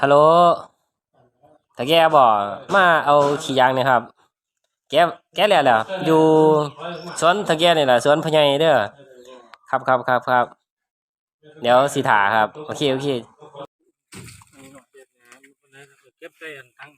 ฮัลโหลตะแกบอกมาเอาขี้ยางเนี่ยครับ แกแกแล้วแหละอยู่สวนตะแกนี่แหละสวนพญายเด้อครับครับครับครับ เดี๋ยวสิถาครับ โอเคโอเคเก็บได้อันทั้ง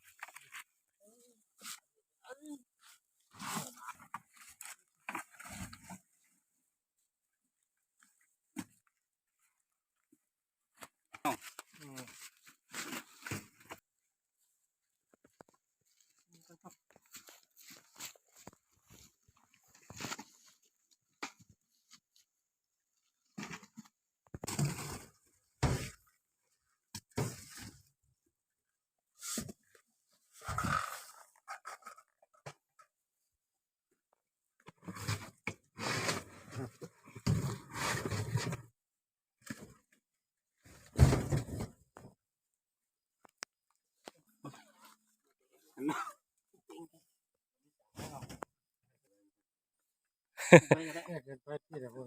ไม่ได้เกินไปที่เดียวพูด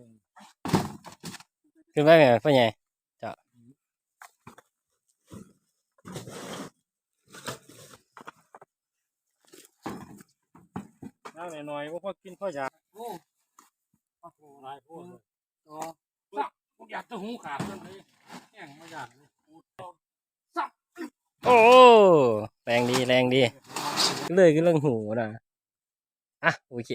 ขึ้นไปไหมพญายน้ำหน่อยๆว่าพอกินพ่ออยากโอ้โอ้โหหลายพูดเลยอ๋อสักพวกอยากจะหูขาดนั่นเลยแข่งมาอยากเลยโอ้แรงดีแรงดีเลยก็เรื่องหูนะอะโอเค